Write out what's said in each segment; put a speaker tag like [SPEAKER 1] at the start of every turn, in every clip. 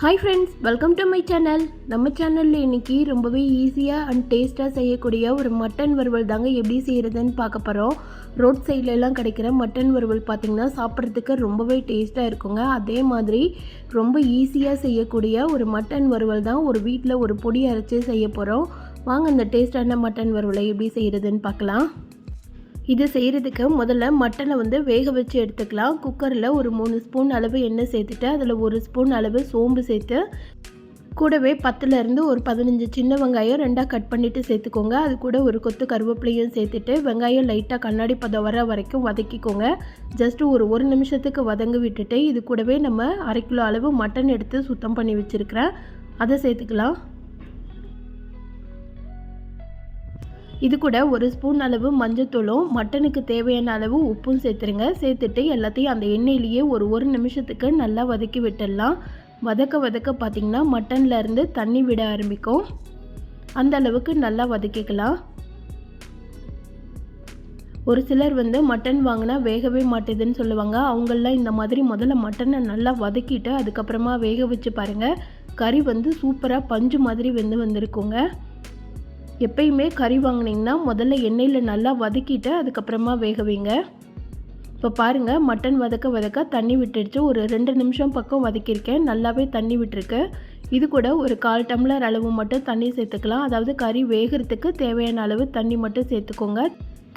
[SPEAKER 1] Hi friends welcome to my channel நம்ம சேனலில் இன்றைக்கி ரொம்பவே ஈஸியாக அண்ட் டேஸ்ட்டாக செய்யக்கூடிய ஒரு மட்டன் வறுவல் தாங்க எப்படி செய்கிறதுன்னு பார்க்க போகிறோம் ரோட் சைட்லலாம் கிடைக்கிற மட்டன் வறுவல் பார்த்திங்கன்னா சாப்பிட்றதுக்கு ரொம்பவே டேஸ்ட்டாக இருக்குங்க. அதே மாதிரி ரொம்ப ஈஸியாக செய்யக்கூடிய ஒரு மட்டன் வறுவல் தான் ஒரு வீட்டில் ஒரு பொடி அரைச்சி செய்ய போகிறோம் வாங்க அந்த டேஸ்டான மட்டன் வறுவலை எப்படி செய்கிறதுன்னு பார்க்கலாம். இது செய்கிறதுக்கு முதல்ல மட்டனை வந்து வேக வச்சு எடுத்துக்கலாம். குக்கரில் ஒரு மூணு ஸ்பூன் அளவு எண்ணெய் சேர்த்துட்டு அதில் ஒரு ஸ்பூன் அளவு சோம்பு சேர்த்து கூடவே பத்துலேருந்து ஒரு பதினஞ்சு சின்ன வெங்காயம் ரெண்டாக கட் பண்ணிவிட்டு சேர்த்துக்கோங்க. அது கூட ஒரு கொத்து கருவேப்பிலையும் சேர்த்துட்டு வெங்காயம் லைட்டாக கண்ணாடி பதம் வர வரைக்கும் வதக்கிக்கோங்க. ஜஸ்ட்டு ஒரு ஒரு நிமிஷத்துக்கு வதங்க விட்டுட்டு இது கூடவே நம்ம அரை கிலோ அளவு மட்டன் எடுத்து சுத்தம் பண்ணி வச்சுருக்கிறேன். அதை சேர்த்துக்கலாம். இது கூட ஒரு ஸ்பூன் அளவு மஞ்சத்தூளும் மட்டனுக்கு தேவையான அளவு உப்பும் சேர்த்துருங்க. சேர்த்துட்டு எல்லாத்தையும் அந்த எண்ணெயிலேயே ஒரு ஒரு நிமிஷத்துக்கு நல்லா வதக்கி விட்டுடலாம். வதக்க வதக்க பார்த்திங்கன்னா மட்டனில் இருந்து தண்ணி விட ஆரம்பிக்கும். அந்த அளவுக்கு நல்லா வதக்கிக்கலாம். ஒரு சிலர் வந்து மட்டன் வாங்கினா வேகவே மாட்டேதுன்னு சொல்லுவாங்க. அவங்களாம் இந்த மாதிரி முதல்ல மட்டனை நல்லா வதக்கிட்டு அதுக்கப்புறமா வேக வச்சு பாருங்கள் கறி வந்து சூப்பராக பஞ்சு மாதிரி வெந்து வந்திருக்குங்க. எப்பயுமே கறி வாங்கினீங்கன்னா முதல்ல எண்ணெயில் நல்லா வதக்கிட்டு அதுக்கப்புறமா வேக வைங்க. இப்போ பாருங்கள் மட்டன் வதக்க வதக்க தண்ணி விட்டுடுச்சு. ஒரு ரெண்டு நிமிஷம் பக்கம் வதக்கியிருக்கேன். நல்லாவே தண்ணி விட்டுருக்கு. இது கூட ஒரு கால் டம்ளர் அளவு மட்டும் தண்ணி சேர்த்துக்கலாம். அதாவது கறி வேகிறதுக்கு தேவையான அளவு தண்ணி மட்டும் சேர்த்துக்கோங்க.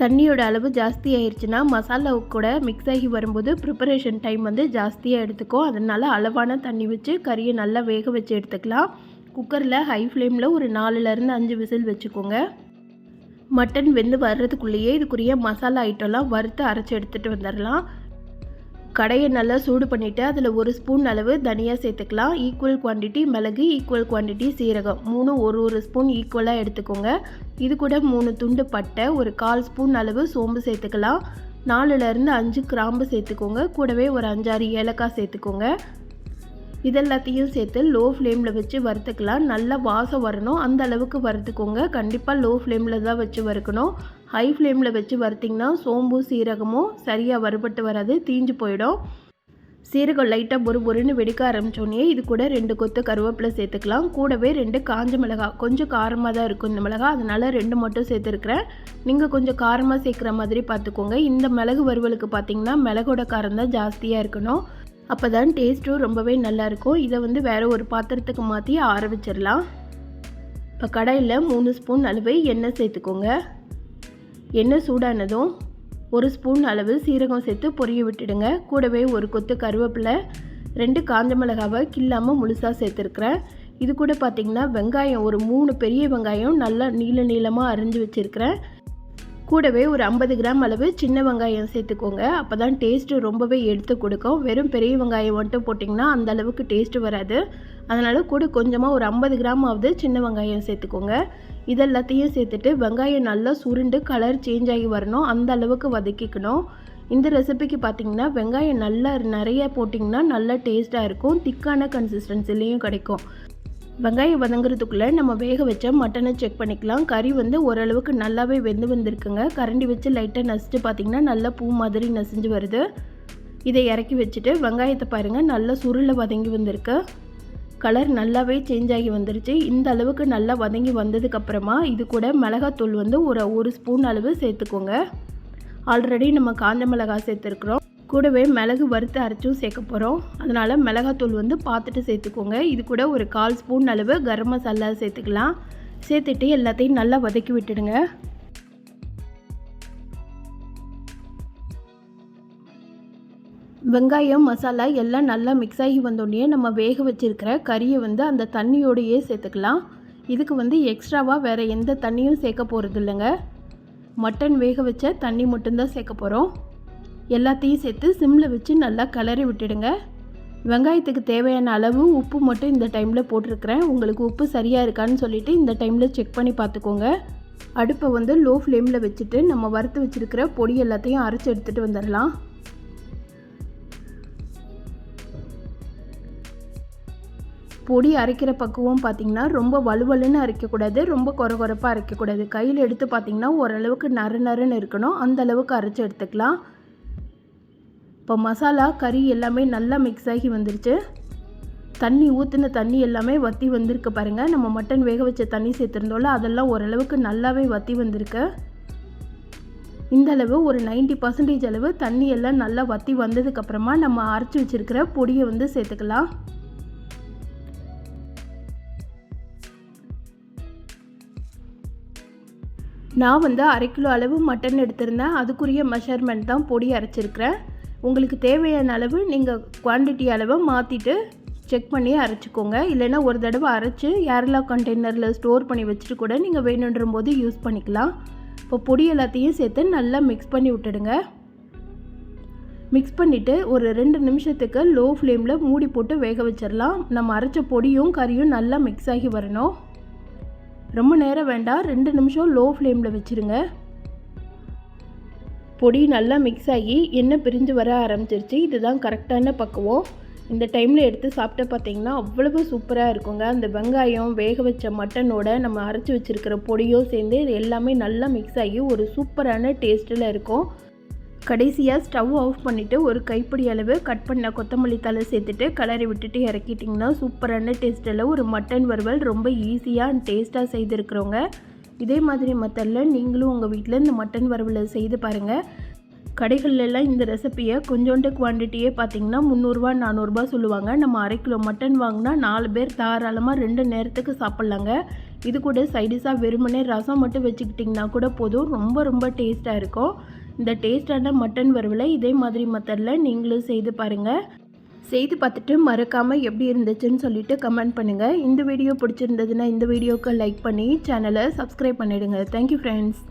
[SPEAKER 1] தண்ணியோட அளவு ஜாஸ்தி ஆயிடுச்சுன்னா மசாலா கூட மிக்ஸ் ஆகி வரும்போது ப்ரிப்பரேஷன் டைம் வந்து ஜாஸ்தியாக எடுத்துக்கும் அதனால் அளவான தண்ணி வச்சு கறியை நல்லா வேக வச்சு எடுத்துக்கலாம். குக்கரில் ஹை ஃப்ளேமில் ஒரு நாலுலேருந்து அஞ்சு விசில் வச்சுக்கோங்க. மட்டன் வெந்து வர்றதுக்குள்ளேயே இதுக்குரிய மசாலா ஐட்டம்லாம் வறுத்து அரைச்சி எடுத்துகிட்டு வந்துடலாம். கடையை நல்லா சூடு பண்ணிவிட்டு அதில் ஒரு ஸ்பூன் அளவு தனியாக சேர்த்துக்கலாம். ஈக்குவல் குவான்டிட்டி மிளகு ஈக்குவல் குவான்டிட்டி சீரகம். மூணு ஒரு ஒரு ஸ்பூன் ஈக்குவலாக எடுத்துக்கோங்க. இது கூட மூணு துண்டு பட்டை ஒரு கால் ஸ்பூன் அளவு சோம்பு சேர்த்துக்கலாம். நாலுலேருந்து அஞ்சு கிராம்பு சேர்த்துக்கோங்க. கூடவே ஒரு அஞ்சாறு ஏலக்காய் சேர்த்துக்கோங்க. இதெல்லாத்தையும் சேர்த்து லோ ஃப்ளேமில் வச்சு வறுத்துக்கலாம். நல்லா வாசம் வரணும். அந்த அளவுக்கு வறுத்துக்கோங்க. கண்டிப்பாக லோ ஃப்ளேமில் தான் வச்சு வறுக்கணும். ஹை ஃப்ளேமில் வச்சு வறுத்திங்கன்னா சோம்பு சீரகமும் சரியாக வறுபட்டு வராது தீஞ்சு போயிடும். சீரகம் லைட்டாக பொறு பொறுன்னு வெடிக்க ஆரம்பித்தோடனே இது கூட ரெண்டு கொத்து கருவேப்பிலை சேர்த்துக்கலாம். கூடவே ரெண்டு காஞ்ச மிளகாய் கொஞ்சம் காரமாக தான் இருக்கும் இந்த மிளகா. அதனால் ரெண்டு மட்டும் சேர்த்துருக்குறேன். நீங்கள் கொஞ்சம் காரமாக சேர்க்குற மாதிரி பார்த்துக்கோங்க. இந்த மிளகு வறுவலுக்கு பார்த்திங்கன்னா மிளகோட காரம் தான் ஜாஸ்தியாக இருக்கணும். அப்போ தான் டேஸ்ட்டும் ரொம்பவே நல்லாயிருக்கும். இதை வந்து வேறு ஒரு பாத்திரத்துக்கு மாற்றி ஆற வச்சிடலாம் இப்போ கடையில் மூணு ஸ்பூன் அளவு எண்ணெய் சேர்த்துக்கோங்க. எண்ணெய் சூடானதும் ஒரு ஸ்பூன் அளவு சீரகம் சேர்த்து பொரிய விட்டுடுங்க. கூடவே ஒரு கொத்து கருவேப்பிலை ரெண்டு காஞ்ச மிளகாவை கில்லாமல் முழுசாக சேர்த்துருக்குறேன். இது கூட பார்த்திங்கன்னா வெங்காயம் ஒரு மூணு பெரிய வெங்காயம் நல்லா நீள நீளமாக அரிஞ்சு வச்சுருக்கிறேன். கூடவே ஒரு ஐம்பது கிராம் அளவு சின்ன வெங்காயம் சேர்த்துக்கோங்க. அப்போ தான் டேஸ்ட்டு ரொம்பவே எடுத்து கொடுக்கும். வெறும் பெரிய வெங்காயம் மட்டும் போட்டிங்கன்னா அந்த அளவுக்கு டேஸ்ட்டு வராது. அதனால் கூட கொஞ்சமாக ஒரு ஐம்பது கிராம் ஆகுது சின்ன வெங்காயம் சேர்த்துக்கோங்க. இதெல்லாத்தையும் சேர்த்துட்டு வெங்காயம் நல்லா சுருண்டு கலர் சேஞ்ச் ஆகி வரணும். அந்த அளவுக்கு வதக்கிக்கணும். இந்த ரெசிபிக்கு பார்த்தீங்கன்னா வெங்காயம் நல்லா நிறைய போட்டிங்கன்னா நல்லா டேஸ்ட்டாக இருக்கும். திக்கான கன்சிஸ்டன்சிலையும் கிடைக்கும். வெங்காயம் வதங்குறதுக்குள்ளே நம்ம வேக வச்ச மட்டனை செக் பண்ணிக்கலாம். கறி வந்து ஓரளவுக்கு நல்லாவே வெந்து வந்திருக்குங்க. கரண்டி வச்சு லைட்டாக நசிச்சு பார்த்திங்கன்னா நல்லா பூ மாதிரி நசிஞ்சு வருது. இதை இறக்கி வச்சுட்டு வெங்காயத்தை பாருங்கள் நல்லா சுருளை வதங்கி வந்திருக்கு. கலர் நல்லாவே சேஞ்ச் ஆகி வந்துருச்சு. இந்த அளவுக்கு நல்லா வதங்கி வந்ததுக்கப்புறமா இது கூட மிளகாத்தூள் வந்து ஒரு ஒரு ஸ்பூன் அளவு சேர்த்துக்கோங்க. ஆல்ரெடி நம்ம காஞ்ச மிளகாய் சேர்த்துருக்குறோம். கூடவே மிளகு வறுத்து அரைச்சும் சேர்க்க போகிறோம் அதனால் மிளகாத்தூள் வந்து பார்த்துட்டு சேர்த்துக்கோங்க. இது கூட ஒரு கால் ஸ்பூன் அளவு கரம் மசாலா சேர்த்துக்கலாம். சேர்த்துட்டு எல்லாத்தையும் நல்லா வதக்கி விட்டுடுங்க. வெங்காயம் மசாலா எல்லாம் நல்லா மிக்ஸ் ஆகி வந்தோடனே நம்ம வேக வச்சுருக்கிற கறியை வந்து அந்த தண்ணியோடையே சேர்த்துக்கலாம். இதுக்கு வந்து எக்ஸ்ட்ராவாக வேறு எந்த தண்ணியும் சேர்க்க போகிறது இல்லைங்க மட்டன் வேக வச்ச தண்ணி மட்டும்தான் சேர்க்க போகிறோம் எல்லாத்தையும் சேர்த்து சிம்மில் வச்சு நல்லா கிளறி விட்டுடுங்க. வெங்காயத்துக்கு தேவையான அளவு உப்பு மட்டும் இந்த டைமில் போட்டிருக்கிறேன். உங்களுக்கு உப்பு சரியாக இருக்கான்னு சொல்லிவிட்டு இந்த டைமில் செக் பண்ணி பார்த்துக்கோங்க. அடுப்பை வந்து லோ ஃப்ளேமில் வச்சுட்டு நம்ம வறுத்து வச்சுருக்கிற பொடி எல்லாத்தையும் அரைச்சி எடுத்துகிட்டு வந்துடலாம். பொடி அரைக்கிற பக்குவம் பார்த்திங்கன்னா ரொம்ப வலுவலுன்னு அரைக்கக்கூடாது ரொம்ப குறை குறைப்பாக அரைக்கக்கூடாது. கையில் எடுத்து பார்த்திங்கன்னா ஓரளவுக்கு நறு நறுன்னு இருக்கணும். அந்தளவுக்கு அரைச்சி எடுத்துக்கலாம். இப்போ மசாலா கறி எல்லாமே நல்லா மிக்ஸ் ஆகி வந்துருச்சு. தண்ணி ஊற்றின தண்ணி எல்லாமே வற்றி வந்திருக்கு பாருங்கள் நம்ம மட்டன் வேக வச்ச தண்ணி சேர்த்துருந்தோம்ல அதெல்லாம் ஓரளவுக்கு நல்லாவே வற்றி வந்திருக்கு. இந்த அளவு ஒரு 90% பர்சன்டேஜ் அளவு தண்ணி எல்லாம் நல்லா வற்றி வந்ததுக்கப்புறமா நம்ம அரைச்சி வச்சுருக்கிற பொடியை வந்து சேர்த்துக்கலாம். நான் வந்து அரை கிலோ அளவு மட்டன் எடுத்திருந்தேன். அதுக்குரிய மெஷர்மெண்ட் தான் பொடி அரைச்சிருக்கிறேன். உங்களுக்கு தேவையான அளவு நீங்கள் குவான்டிட்டி அளவை மாற்றிட்டு செக் பண்ணி அரைச்சிக்கோங்க. இல்லைன்னா ஒரு தடவை அரைச்சி ஏர்லா கண்டெய்னரில் ஸ்டோர் பண்ணி வச்சுட்டு கூட நீங்கள் வேணுன்ற போது யூஸ் பண்ணிக்கலாம். இப்போ பொடி எல்லாத்தையும் சேர்த்து நல்லா மிக்ஸ் பண்ணி விட்டுடுங்க. மிக்ஸ் பண்ணிவிட்டு ஒரு ரெண்டு நிமிஷத்துக்கு லோ ஃப்ளேமில் மூடி போட்டு வேக வச்சிடலாம். நம்ம அரைச்ச பொடியும் கறியும் நல்லா மிக்ஸ் ஆகி வரணும். ரொம்ப நேரம் வேண்டாம். ரெண்டு நிமிஷம் லோ ஃப்ளேமில் வச்சுருங்க. பொடி நல்லா மிக்ஸ் ஆகி எண்ணெய் பிரிஞ்சு வர ஆரம்பிச்சிருச்சு. இதுதான் கரெக்டான பக்குவம். இந்த டைமில் எடுத்து சாப்பிட்டு பார்த்தீங்கன்னா அவ்வளவு சூப்பராக இருக்குங்க. அந்த வெங்காயம் வேக வச்ச மட்டனோட நம்ம அரைச்சி வச்சுருக்கிற பொடியும் சேர்ந்து இது எல்லாமே நல்லா மிக்ஸ் ஆகி ஒரு சூப்பரான டேஸ்ட்டில் இருக்கும். கடைசியாக ஸ்டவ் ஆஃப் பண்ணிவிட்டு ஒரு கைப்பிடி அளவு கட் பண்ண கொத்தமல்லி தலை சேர்த்துட்டு கலரி விட்டுட்டு இறக்கிட்டிங்கன்னா சூப்பரான டேஸ்ட்டில் ஒரு மட்டன் வறுவல் ரொம்ப ஈஸியாக அண்ட் டேஸ்ட்டாக செய்திருக்கிறவங்க. இதே மாதிரி மெத்தடில் நீங்களும் உங்கள் வீட்டில் இந்த மட்டன் வறுவல் செய்து பாருங்கள் கடைகள்லாம் இந்த ரெசிப்பியை கொஞ்சோண்டு குவான்டிட்டியே பார்த்தீங்கன்னா முந்நூறுரூவா நானூறுரூபா சொல்லுவாங்க. நம்ம அரை கிலோ மட்டன் வாங்கினா நாலு பேர் தாராளமாக ரெண்டு நேரத்துக்கு சாப்பிட்லாங்க. இது கூட சைடிஷாக வெறுமனே ரசம் மட்டும் வச்சுக்கிட்டிங்கன்னா கூட போதும். ரொம்ப ரொம்ப டேஸ்ட்டாக இருக்கும். இந்த டேஸ்டான மட்டன் வறுவலை இதே மாதிரி மெத்தடில் நீங்களும் செய்து பாருங்கள் செய்து பார்த்துட்டு மறக்காமல் எப்படி இருந்துச்சுன்னு சொல்லிட்டு கமெண்ட் பண்ணுங்கள் இந்த வீடியோ பிடிச்சிருந்ததுன்னா இந்த வீடியோக்கு லைக் பண்ணி சேனலை சப்ஸ்கிரைப் பண்ணிவிடுங்க தேங்க்யூ ஃப்ரெண்ட்ஸ்